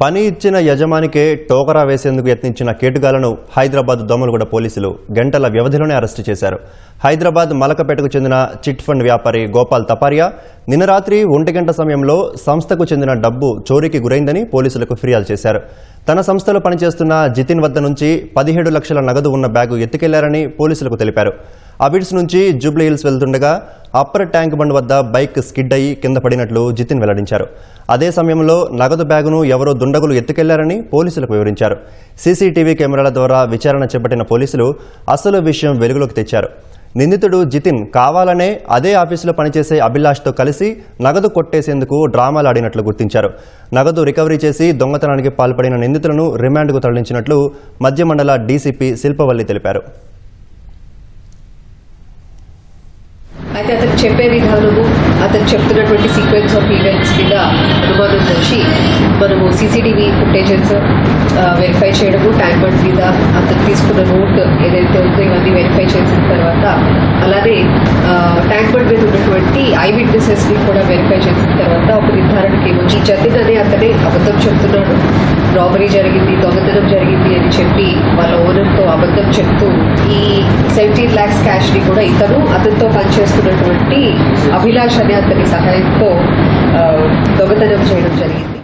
పని ఇచ్చిన యజమానికే టోకరా వేసేందుకు యత్నించిన కేటుగాలను హైదరాబాద్ దోమలగూడ పోలీసులు గంటల వ్యవధిలోనే అరెస్టు చేశారు. హైదరాబాద్ మలకపేటకు చెందిన చిట్ ఫండ్ వ్యాపారి గోపాల్ తపారియా నిన్న రాత్రి ఒంటి గంట సమయంలో సంస్థకు చెందిన డబ్బు చోరీకి గురైందని పోలీసులకు ఫిర్యాదు చేశారు. తన సంస్థలో పనిచేస్తున్న జితిన్ వద్ద నుంచి పదిహేడు లక్షల నగదు ఉన్న బ్యాగు ఎత్తుకెళ్ళారని పోలీసులకు తెలిపారు. అబిడ్స్ నుంచి జూబ్లీ హిల్స్ వెళ్తుండగా అప్పర్ ట్యాంక్ బండ్ వద్ద బైక్ స్కిడ్ అయి కింద పడినట్లు జితిన్ వెల్లడించారు. అదే సమయంలో నగదు బ్యాగును ఎవరో దుండగులు ఎత్తుకెళ్ళారని పోలీసులకు వివరించారు. సీసీటీవీ కెమెరాల ద్వారా విచారణ చేపట్టిన పోలీసులు అసలు విషయం వెలుగులోకి తెచ్చారు. నిందితుడు జితిన్ కావాలనే అదే ఆఫీసులో పనిచేసే అభిలాష్తో కలిసి నగదు కొట్టేసేందుకు డ్రామాలాడినట్లు గుర్తించారు. నగదు రికవరీ చేసి దొంగతనానికి పాల్పడిన నిందితులను రిమాండ్కు తరలించినట్లు మధ్య మండల డీసీపీ శిల్పవల్లి తెలిపారు. అయితే అతను చెప్పే విధానము అతను చెప్తున్నటువంటి సీక్వెన్స్ ఆఫ్ ఈవెంట్స్ మీద అనుమానం వచ్చి మనము సీసీటీవీ ఫుటేజెస్ వెరిఫై చేయడము ట్యాంక్ బండ్ మీద అతను తీసుకున్న నోట్ ఏదైతే ఉందో ఇవన్నీ వెరిఫై చేసిన తర్వాత అలానే ట్యాంక్ బండ్ మీద ఉన్నటువంటి ఐ విట్నెసెస్ని కూడా వెరిఫై చేసిన తర్వాత ఒక నిర్ధారణకి ఏమొచ్చి జతిన్ అనే అతనే అబద్ధం చెప్తున్నాడు. రాబరీ జరిగింది దొంగతనం జరిగింది అని చెప్పి వాళ్ళ ఓనర్తో అబద్ధం చెప్తూ ఈ సెవెంటీన్ ల్యాక్స్ క్యాష్ని కూడా ఇతను అతనితో పనిచేస్తున్నటువంటి అభిలాష్ అనే అతని సహాయంతో దొంగతనం చేయడం జరిగింది.